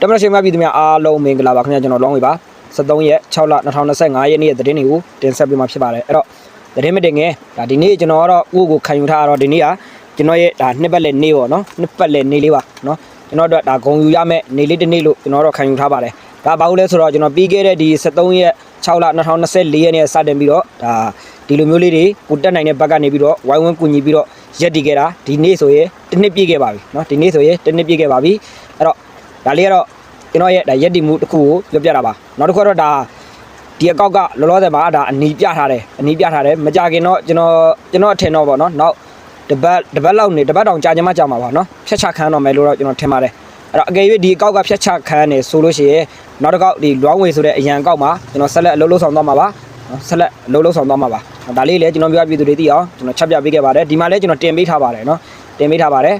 တမန်တော်ရှင်များပြည်သူများအားလုံးမင်္ဂလာပါခင်ဗျာကျွန်တော်လောင်းဝေပါ73ရက်6လ2025ရက်နေ့ရဲ့သတင်းတွေကိုတင်ဆက်ပေးမှာဖြစ်ပါတယ်အဲ့တော့သတင်းမတင်ခင်ဒါဒီနေ့ကျွန်တော်ကတော့ဥကိုခံယူထားတော့ဒီနေ့ကကျွန်တော်ရဲ့ဒါနှစ်ပတ်လည်နေ့ပေါ့နော်နှစ်ပတ်လည်နေ့လေးပါနော်ကျွန်တော်တို့ဒါဂုံယူရမယ့်နေ့လေးတစ်နေ့လို့ကျွန်တော်တို့ခံယူထားပါတယ်ဒါဘာလို့လဲဆိုတော့ကျွန်တော်ပြီးခဲ့တဲ့ဒီ73ရက်6လ2024ရက်နေ့စတင်ပြီးတော့ဒါဒီလိုမျိုးလေးတွေကိုတက်နိုင်တဲ့ဘက်ကနေပြီးတော့ဝိုင်းဝန်းကူညီပြီးတော့ရက်တည်ခဲ့တာဒီနေ့ဆိုရင်တစ်နှစ်ပြည့်ခဲ့ပါပြီနော်ဒီနေ့ဆိုရင်တစ်နှစ်ပြည့်ခဲ့ပါပြီအဲ့တော့ ဒါလေးကတော့ကျွန်တော်ရဲ့ဒါရက်တီမှုတစ်ခုကိုပြောပြတာပါနောက်တစ်ခုကတော့ဒါဒီအကောက်ကလောလောဆယ်မှာဒါအနီးပြထားတယ်အနီးပြထားတယ်မကြခင်တော့ကျွန်တော်ကျွန်တော်အထင်တော့ဗောနော်နောက်တပတ်တပတ်လောက်နေတပတ်တောင်ကြာကြမှာကြာမှာပါနော်ဖြတ်ချခန်းတော့မယ်လို့တော့ကျွန်တော်ထင်ပါတယ်အဲ့တော့အကယ်၍ဒီအကောက်ကဖြတ်ချခန်းနေဆိုလို့ရှိရင်နောက်တစ်ကောက်ဒီလွမ်းဝေဆိုတဲ့အရန်အကောက်မှာကျွန်တော်ဆက်လက်အလုပ်လုပ်ဆောင်သွားမှာပါနော်ဆက်လက်အလုပ်လုပ်ဆောင်သွားမှာပါဒါလေးလည်းကျွန်တော်ပြောပြပြည်သူတွေသိအောင်ကျွန်တော်ချက်ပြပေးခဲ့ပါတယ်ဒီမှာလည်းကျွန်တော်တင်ပေးထားပါတယ်နော်တင်ပေးထားပါတယ်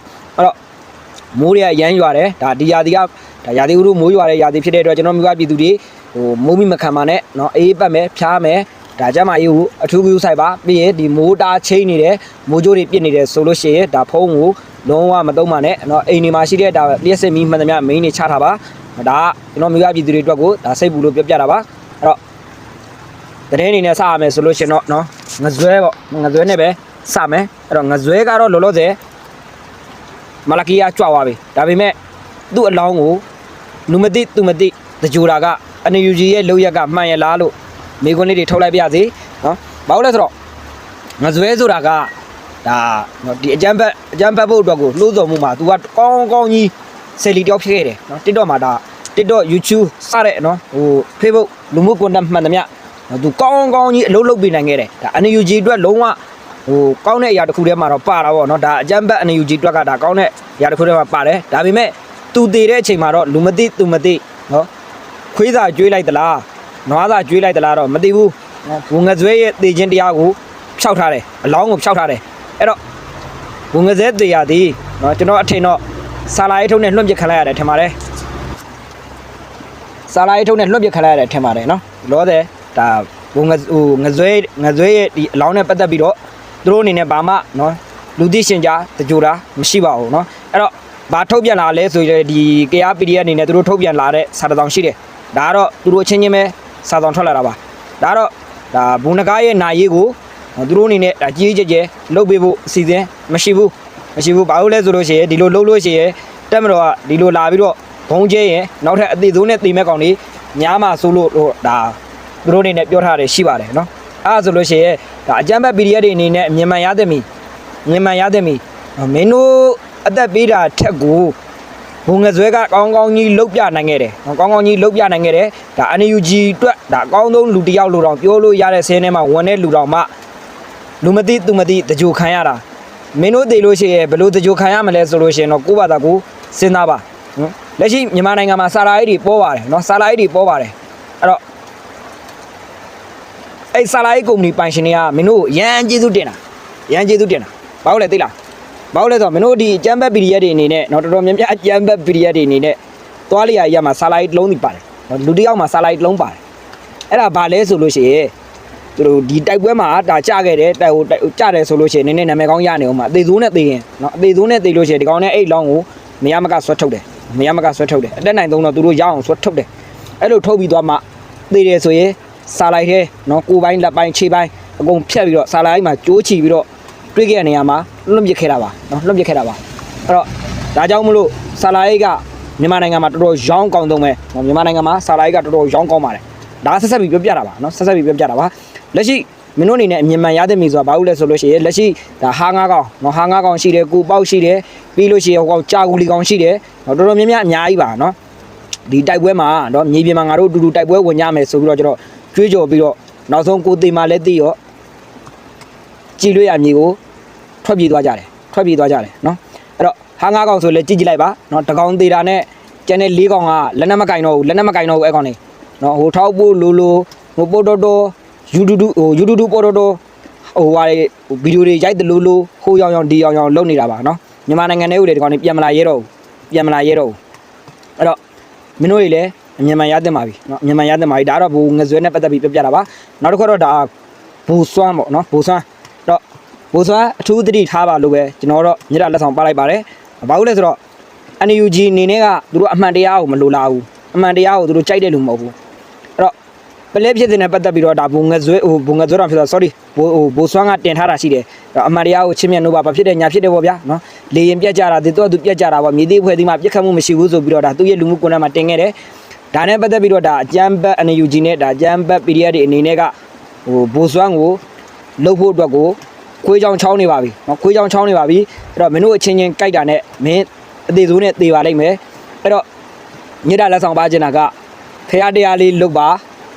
အဲ့တော့မိုးရရမ်းရွာတယ်ဒါဒီယာဒီက ဒါရာသီဥတုမိုးရွာတဲ့ရာသီဖြစ်တဲ့အတွက်ကျွန်တော်မျိုးကပြည်သူတွေဟိုမိုးမိမခံပါနဲ့เนาะအေးပတ်မယ်ဖျားမယ်ဒါကြမှာအေးကိုအထူးကူးဆိုင်ပါပြီးရင်ဒီမိုးတားချိန်နေတယ်မိုးကြိုးတွေပြစ်နေတယ်ဆိုလို့ရှိရင်ဒါဖုံးကိုလုံးဝမသုံးပါနဲ့เนาะအိမ်ဒီမှာရှိတဲ့ဒါလျှက်စစ်မီးမှန်သမျှ main တွေချထားပါဒါကကျွန်တော်မျိုးကပြည်သူတွေအတွက်ကိုဒါစိတ်ပူလို့ပြောပြတာပါအဲ့တော့တရင်အနေနဲ့စရမယ်ဆိုလို့ရှိရင်တော့เนาะငဇွဲပေါ့ငဇွဲနဲ့ပဲစမယ်အဲ့တော့ငဇွဲကတော့လောလောဆယ် မလကီယာကြွသွားပြီဒါပေမဲ့သူ့အလောင်းကိုလူမသိသူမသိတကြိုတာကအန်ယူဂျီရဲ့လောက်ရက်ကမှန်ရလားလို့မိကွန်းလေးတွေထုတ်လိုက်ပြစေနော်ဘာလို့လဲဆိုတော့ငဇွဲဆိုတာကဒါနော်ဒီအကြမ်းဖက်အကြမ်းဖက်ဖို့အတွက်ကိုလှုပ်ဆောင်မှုမှာ तू ကကောင်းကောင်းကြီးဆယ်လီတယောက်ဖြစ်ခဲ့တယ်နော် TikTok မှာဒါ TikTok YouTube စတဲ့နော်ဟို Facebook လူမှုကွန်တက်မှန်သမျှနော် तू ကောင်းကောင်းကြီးအလုပ်လုပ်ပေးနိုင်ခဲ့တယ်ဒါ NUG အတွက်လုံးဝ ဟိုကောင်းတဲ့အရာတစ်ခုတည်းမှာတော့ပါတာပေါ့နော်ဒါအကြမ်းဖက် NUG အတွက်ကဒါကောင်းတဲ့အရာတစ်ခုတည်းမှာပါတယ်ဒါပေမဲ့သူတည်တဲ့အချိန်မှာတော့လူမသိသူမသိနော်ခွေးစာကျွေးလိုက်သလားနွားစာကျွေးလိုက်သလားတော့မသိဘူးနော်ဘုံငဇွဲရဲ့တည်ခြင်းတရားကိုဖြောက်ထားတယ်အလောင်းကိုဖြောက်ထားတယ်အဲ့တော့ဘုံငဇဲတည်ရသည်နော်ကျွန်တော်အထင်တော့ဆာလာရေးထုံးနဲ့လွှတ်ပစ်ခံလိုက်ရတယ်ထင်ပါတယ်ဆာလာရေးထုံးနဲ့လွှတ်ပစ်ခံလိုက်ရတယ်ထင်ပါတယ်နော်လောတဲ့ဒါဘုံငဟိုငဇွဲငဇွဲရဲ့ဒီအလောင်းနဲ့ပတ်သက်ပြီးတော့ သူတို့အနေနဲ့ဘာမှနော်လူသိရှင်ကြားတကြိုတာမရှိပါဘူးနော်အဲ့တော့ဘာထုတ်ပြန်လာလဲဆိုရင်ဒီ KR PDF အနေနဲ့သူတို့ထုတ်ပြန်လာတဲ့စာတောင်ရှိတယ်ဒါကတော့သူတို့အချင်းချင်းပဲစာတောင်ထွက်လာတာပါဒါကတော့ဒါဘုံနဂါရဲ့နိုင်ရေးကိုသူတို့အနေနဲ့ဒါကြီးကြီးကျယ်ကျယ်လုပ်ပေးဖို့အစီအစဉ်မရှိဘူးမရှိဘူးဘာလို့လဲဆိုလို့ရှိရင်ဒီလိုလုပ်လို့ရှိရင်တက်မတော်ကဒီလိုလာပြီးတော့ဘုံကျဲရင်နောက်ထပ်အသေးဆုံးနဲ့တိမ်မဲ့ကောင်တွေညားမှာဆိုလို့တော့ဒါသူတို့အနေနဲ့ပြောထားတယ်ရှိပါတယ်နော် အဲ့ဒါဆိုလို့ရှိရင်ဒါအကြမ်းဖက် PDF တွေအနေနဲ့မြန်မာရသည်မီမြန်မာရသည်မီမင်းတို့အသက်ပေးတာထက်ကိုဘုံငဇွဲကကောင်းကောင်းကြီးလှုပ်ပြနိုင်ခဲ့တယ်။ကောင်းကောင်းကြီးလှုပ်ပြနိုင်ခဲ့တယ်။ဒါ NUG အတွက်ဒါအကောင်းဆုံးလူတစ်ယောက်လို့တော့ပြောလို့ရတဲ့ဆင်းထဲမှာဝင်တဲ့လူတော်မှလူမသိသူမသိတကြိုခံရတာမင်းတို့သိလို့ရှိရင်ဘယ်လိုတကြိုခံရမလဲဆိုလို့ရှိရင်တော့ကိုယ့်ဘာသာကိုစဉ်းစားပါနော်လက်ရှိမြန်မာနိုင်ငံမှာစာလာရေးတွေပေါ်ပါတယ်နော်စာလာရေးတွေပေါ်ပါတယ်အဲ့တော့ အဲ့စာလာရေးကုမ္ပဏီပိုင်ရှင်တွေကမင်းတို့ရန်ကျေးဇူးတင်တာရန်ကျေးဇူးတင်တာဘာလို့လဲသိလား ဘာလို့လဲဆိုတော့မင်းတို့ဒီအကျမ်းဘက် PDF တွေအနေနဲ့เนาะတော်တော်များများအကျမ်းဘက် PDF တွေအနေနဲ့သွားလျာရမှာစာလိုက်တစ်လုံးစီပါတယ်เนาะလူတစ်ယောက်မှာစာလိုက်တစ်လုံးပါတယ်အဲ့ဒါဘာလဲဆိုလို့ရှိရင်သူတို့ဒီတိုက်ပွဲမှာဒါကြခဲ့တယ်တိုက်ဟိုကြတယ်ဆိုလို့ရှိရင်နည်းနည်းနာမည်ကောင်းရနေအောင်မှာအသေးစိုးနဲ့သေရင်เนาะအသေးစိုးနဲ့သေလို့ရှိရင်ဒီကောင်နဲ့အဲ့လောင်းကိုမရမကဆွတ်ထုတ်တယ်မရမကဆွတ်ထုတ်တယ်အတက်နိုင်သုံးတော့သူတို့ရအောင်ဆွတ်ထုတ်တယ်အဲ့လိုထုတ်ပြီးသွားမှသေတယ်ဆိုရင် စာလိုက်ထဲနော်ကိုပိုင်းလက်ပိုင်းခြေပိုင်းအကုန်ဖြတ်ပြီးတော့စာလိုက်မှာကြိုးချီပြီးတော့တွေးခဲ့တဲ့နေရာမှာလွတ်ပစ်ခဲ့တာပါနော်လွတ်ပစ်ခဲ့တာပါအဲ့တော့ဒါကြောင့်မလို့စာလိုက်ကမြန်မာနိုင်ငံမှာတော်တော်ရောင်းကောင်းဆုံးပဲမြန်မာနိုင်ငံမှာစာလိုက်ကတော်တော်ရောင်းကောင်းပါတယ်ဒါဆက်ဆက်ပြီးပြောပြတာပါနော်ဆက်ဆက်ပြီးပြောပြတာပါလက်ရှိမင်းတို့အနေနဲ့အမြင်မှန်ရသင့်ပြီဆိုတာဘာလို့လဲဆိုလို့ရှိရင်လက်ရှိဒါဟာငါးကောင်နော်ဟာငါးကောင်ရှိတယ်ကိုပေါက်ရှိတယ်ပြီးလို့ရှိရင်ဟိုကောင်ကြာကူလီကောင်ရှိတယ်နော်တော်တော်များများအများကြီးပါနော်ဒီတိုက်ပွဲမှာတော့မြေပြင်မှာငါတို့အတူတူတိုက်ပွဲဝင်ကြမယ်ဆိုပြီးတော့ကျွန်တော် ကြွေးကြော်ပြီးတော့နောက်ဆုံးကိုသေးမှလည်းသိရောကြည်လွေရမြေကိုထွက်ပြေးသွားကြတယ်ထွက်ပြေးသွားကြတယ်နော်အဲ့တော့ဟာငါးကောင်ဆိုလဲကြည့်ကြည့်လိုက်ပါနော်တကောင်သေးတာနဲ့ကျန်တဲ့လေးကောင်ကလက်နဲ့မကင်တော့ဘူးလက်နဲ့မကင်တော့ဘူးအဲ့ကောင်နေနော်ဟိုထောက်ပို့လိုလိုဟိုပို့တော်တော်ယူတူတူဟိုယူတူတူပို့တော်တော်ဟိုဟာတွေဗီဒီယိုတွေရိုက်တယ်လိုလိုဟိုရောင်ရောင်ဒီရောင်ရောင်လုပ်နေတာပါနော်မြန်မာနိုင်ငံထဲဦးတွေဒီကောင်နေပြန်မလာရဲတော့ဘူးပြန်မလာရဲတော့ဘူးအဲ့တော့မင်းတို့တွေလည်း မြန်မာရတဲ့မှာပြီနော်မြန်မာရတဲ့မှာပြီဒါတော့ဘူငဇွဲနဲ့ပတ်သက်ပြီးပြပြတာပါနောက်တစ်ခါတော့ဒါဘူစွမ်းပေါ့နော်ဘူစွမ်းတော့ဘိုးစွာအထူးသတိထားပါလို့ပဲကျွန်တော်တော့မြေတာလက်ဆောင်ပါလိုက်ပါတယ်။ဘာလို့လဲဆိုတော့ NUG အနေနဲ့ကသူတို့အမှန်တရားကိုမလိုလားဘူးအမှန်တရားကိုသူတို့ကြိုက်တယ်လို့မဟုတ်ဘူးအဲ့တော့ပလဲဖြစ်တဲ့နဲ့ပတ်သက်ပြီးတော့ဒါဘုံငဇွဲဟိုဘုံငဇွဲတော်ဖြစ်တာ sorry ဘိုးဟိုဘိုးဆွမ်းကတင်ထားတာရှိတယ်အဲ့တော့အမှန်တရားကိုချင်းမြတ်လို့ပါဘာဖြစ်တယ်ညာဖြစ်တယ်ပေါ့ဗျာနော်လေရင်ပြက်ကြတာဒီတော့သူပြက်ကြတာပေါ့မြေသေးဖွဲ့ဒီမှာပြက်ခတ်မှုမရှိဘူးဆိုပြီးတော့ဒါသူ့ရဲ့လူမှုကွန်ရက်မှာတင်ခဲ့တယ် ဒါနဲ့ပတ်သက်ပြီးတော့ဒါအကြမ်းဘက် NUG နဲ့ဒါအကြမ်းဘက် PDF တွေအနေနဲ့ကဟိုဘိုးဆွမ်းကိုလှုပ်ဖို့အတွက်ကိုခွေးချောင်းချောင်းနေပါပြီနော်ခွေးချောင်းချောင်းနေပါပြီအဲ့တော့မင်းတို့အချင်းချင်းကြိုက်တာနဲ့မင်းအသေးစိုးနဲ့သေပါလိမ့်မယ်အဲ့တော့ညစ်တာလက်ဆောင်ပါချင်တာကဖះတရားလေးလုတ်ပါ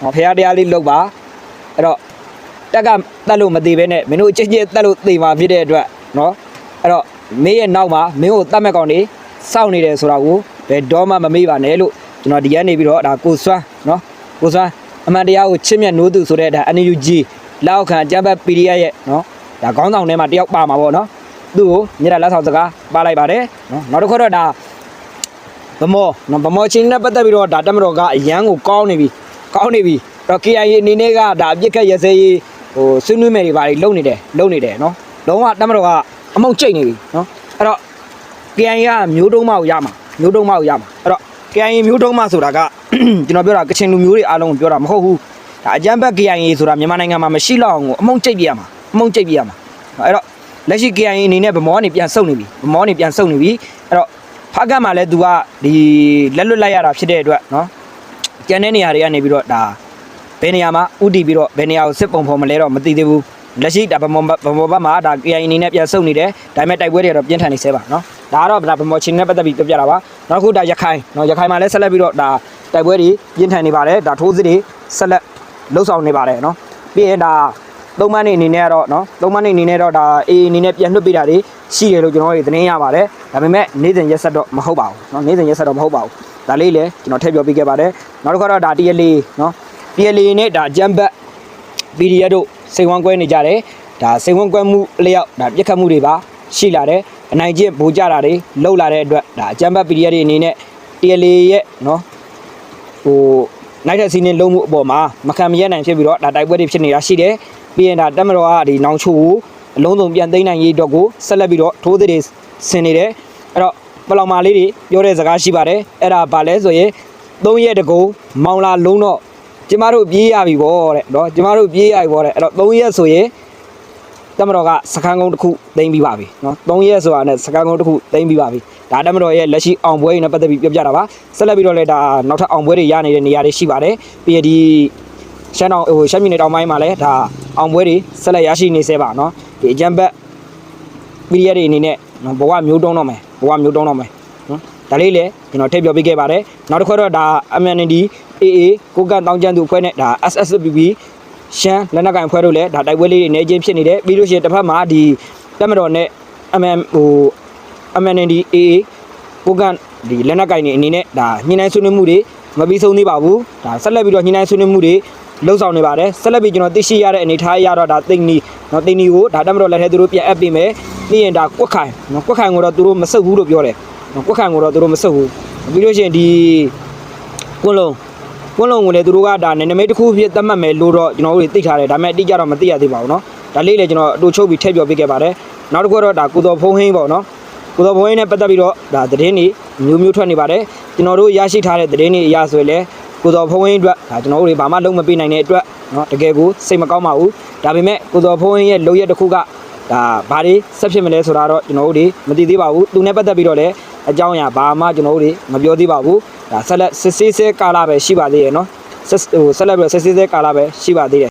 နော်ဖះတရားလေးလုတ်ပါအဲ့တော့တက်ကတက်လို့မသေးဘဲနဲ့မင်းတို့အချင်းချင်းတက်လို့သေမှာဖြစ်တဲ့အတွက်နော်အဲ့တော့မင်းရဲ့နောက်မှာမင်းကိုတတ်မဲ့ကောင်နေစောင့်နေတယ်ဆိုတာကိုဘယ်တော့မှမမေ့ပါနဲ့လို့ ကျွန်တော်ဒီကနေပြီးတော့ဒါကိုစွမ်းနော်ကိုစွမ်းအမှန်တရားကိုချစ်မြတ်နိုးသူဆိုတဲ့ဒါ NUG လောက်ခံအကြမ်းဖက် PDF ရဲ့နော်ဒါခေါင်းဆောင်ထဲမှာတယောက်ပါမှာပေါ့နော်သူ့ကိုညတာလက်ဆောင်စကားပါလိုက်ပါတယ်နော်နောက်တစ်ခါတော့ဒါဗမောနော်ဗမောချင်းနဲ့ပတ်သက်ပြီးတော့ဒါတက်မတော်ကအရန်ကိုကောင်းနေပြီကောင်းနေပြီအဲ့တော့ KIA အနေနဲ့ကဒါအပြစ်ခတ်ရစေးဟိုဆွေးနွေးမယ်တွေပါတွေလုံနေတယ်လုံနေတယ်နော်လုံးဝတက်မတော်ကအမောက်ကျိတ်နေပြီနော်အဲ့တော့ KIA ကမျိုးတုံးမကိုရမှာမျိုးတုံးမကိုရမှာအဲ့တော့ KIA မျိုးတုံးမဆိုတာကကျွန်တော်ပြောတာကချင်လူမျိုးတွေအားလုံးကိုပြောတာမဟုတ်ဘူးဒါအကြမ်းဖက် KIA ဆိုတာမြန်မာနိုင်ငံမှာမရှိတော့အောင်ကိုအမုံကျိတ်ပြရမှာအမုံကျိတ်ပြရမှာအဲ့တော့လက်ရှိ KIA အနေနဲ့ဗမောကနေပြန်ဆုတ်နေပြီဗမောကနေပြန်ဆုတ်နေပြီအဲ့တော့ဖားကတ်မှာလည်းသူကဒီလက်လွတ်လိုက်ရတာဖြစ်တဲ့အတွက်နော်ကျန်တဲ့နေရာတွေကနေပြီးတော့ဒါဘယ်နေရာမှာဥတီပြီးတော့ဘယ်နေရာကိုစစ်ပုံဖော်မလဲတော့မသိသေးဘူးလက်ရှိဒါဗမောဗမောဘက်မှာဒါ KIA အနေနဲ့ပြန်ဆုတ်နေတယ်ဒါပေမဲ့တိုက်ပွဲတွေကတော့ပြင်းထန်နေသေးပါနော် ဒါကတော့ဒါဗမောချင်းနဲ့ပတ်သက်ပြီးပြောပြတာပါနောက်တစ်ခုဒါရခိုင်နော်ရခိုင်မှာလည်းဆက်လက်ပြီးတော့ဒါတိုက်ပွဲတွေပြင်းထန်နေပါတယ်ဒါထိုးစစ်တွေဆက်လက်လှုပ်ဆောင်နေပါတယ်နော်ပြီးရင်ဒါသုံးမန်းနေအနေနဲ့ကတော့နော်သုံးမန်းနေအနေနဲ့တော့ဒါအေးအနေနဲ့ပြန်လွှတ်ပေးတာတွေရှိတယ်လို့ကျွန်တော်တို့သတင်းရပါတယ်ဒါပေမဲ့နေ့စဉ်ရက်ဆက်တော့မဟုတ်ပါဘူးနော်နေ့စဉ်ရက်ဆက်တော့မဟုတ်ပါဘူးဒါလေးလည်းကျွန်တော်ထည့်ပြောပြခဲ့ပါတယ်နောက်တစ်ခါတော့ဒါ TLA နော် TLA နဲ့ဒါဂျမ်ဘတ် PDF တို့စိန်ဝမ်းကွဲနေကြတယ်ဒါစိန်ဝမ်းကွဲမှုအလျောက်ဒါပြက်ခတ်မှုတွေပါ ရှိလာတယ်အနိုင်ကျင့်ဗိုလ်ကြတာတွေလှုပ်လာတဲ့အတွက်ဒါဂျမ်ဘတ် PDF တွေအနေနဲ့ TLA ရဲ့နော်ဟိုနိုင်တဲ့စီးနေလုံးမှုအပေါ်မှာမခံမရနိုင်ဖြစ်ပြီးတော့ဒါတိုက်ပွဲတွေဖြစ်နေတာရှိတယ်ပြီးရင်ဒါတက်မတော်ကဒီနောင်ချိုကိုအလုံးစုံပြန်သိမ်းနိုင်ရေးအတွက်ကိုဆက်လက်ပြီးတော့ထိုးသည်တွေဆင်နေတယ်အဲ့တော့ပလောင်မာလေးတွေပြောတဲ့စကားရှိပါတယ်အဲ့ဒါဘာလဲဆိုရင်၃ရက်တကုံမောင်လာလုံးတော့ကျမတို့ပြေးရပြီဗောတဲ့နော်ကျမတို့ပြေးရပြီဗောတဲ့အဲ့တော့3ရက်ဆိုရင် တမတော်ကစကန်းကုန်းတစ်ခုသိမ်းပြီးပါပြီနော်3ရက်ဆိုတာနဲ့စကန်းကုန်းတစ်ခုသိမ်းပြီးပါပြီဒါတမတော်ရဲ့လက်ရှိအောင်ပွဲတွေနဲ့ပတ်သက်ပြီးပြောပြတာပါဆက်လက်ပြီးတော့လည်းဒါနောက်ထပ်အောင်ပွဲတွေရနေတဲ့နေရာတွေရှိပါတယ်ပြီးရဒီရှမ်းတောင်ဟိုရှမ်းပြည်နယ်တောင်ပိုင်းမှာလည်းဒါအောင်ပွဲတွေဆက်လက်ရရှိနေသေးပါနော်ဒီအကြံဘက်ပီရီယက်တွေအနေနဲ့နော်ဘဝမျိုးတုံးတော့မယ်ဘဝမျိုးတုံးတော့မယ်နော်ဒါလေးလည်းကျွန်တော်ထည့်ပြောပြခဲ့ပါတယ်နောက်တစ်ခါတော့ဒါ MND AA ကိုကန့်တောင်းကျန်းသူအဖွဲ့နဲ့ဒါ SSPP ရှမ်းလက်နက်ကင်အဖွဲ့တို့လည်းဒါတိုက်ပွဲလေးတွေနေချင်းဖြစ်နေတယ်ပြီးလို့ရှိရင်တစ်ဖက်မှာဒီတက်မတော်နဲ့ MM ဟို MND AA ကိုကန့်ဒီလက်နက်ကင်တွေအနေနဲ့ဒါညှိနှိုင်းဆွေးနွေးမှုတွေမပြီးဆုံးသေးပါဘူးဒါဆက်လက်ပြီးတော့ညှိနှိုင်းဆွေးနွေးမှုတွေလှုပ်ဆောင်နေပါတယ်ဆက်လက်ပြီးကျွန်တော်သိရှိရတဲ့အနေအထားအရတော့ဒါသိမ့်နီနော်သိမ့်နီကိုဒါတက်မတော်လက်ထဲသူတို့ပြန်အပ်ပေးမယ်ပြီးရင်ဒါကွက်ခိုင်နော်ကွက်ခိုင်ကိုတော့သူတို့မဆုတ်ဘူးလို့ပြောတယ်နော်ကွက်ခိုင်ကိုတော့သူတို့မဆုတ်ဘူးပြီးလို့ရှိရင်ဒီကွန်းလုံး ကွန်းလုံးကိုလည်းသူတို့ကဒါနည်းနမိတ်တစ်ခုဖြစ်သတ်မှတ်မယ်လို့တော့ကျွန်တော်တို့သိထားတယ်ဒါပေမဲ့အတိအကျတော့မသိရသေးပါဘူးเนาะဒါလေးလည်းကျွန်တော်အတူချုပ်ပြီးထည့်ပြောပြခဲ့ပါတယ်နောက်တစ်ခုတော့ဒါကုတော်ဖုံးဟင်းပေါ့เนาะကုတော်ဖုံးဟင်းနဲ့ပတ်သက်ပြီးတော့ဒါသတင်းတွေမျိုးမျိုးထွက်နေပါတယ်ကျွန်တော်တို့ရရှိထားတဲ့သတင်းတွေအရဆိုရင်လည်းကုတော်ဖုံးဟင်းအတွက်ဒါကျွန်တော်တို့တွေဘာမှလုံးမပေးနိုင်တဲ့အတွက်เนาะတကယ်ကိုစိတ်မကောင်းပါဘူးဒါပေမဲ့ကုတော်ဖုံးဟင်းရဲ့လုပ်ရက်တစ်ခုကဒါဘာတွေဆက်ဖြစ်မလဲဆိုတာတော့ကျွန်တော်တို့တွေမသိသေးပါဘူးသူနဲ့ပတ်သက်ပြီးတော့လည်း အကြောင်းအရာဘာမှကျွန်တော်တို့တွေမပြောသေးပါဘူးဒါဆက်လက်စစ်ဆေးဆဲကာလပဲရှိပါသေးတယ်နော်ဆက်ဟိုဆက်လက်ပြီးတော့စစ်ဆေးဆဲကာလပဲရှိပါသေးတယ်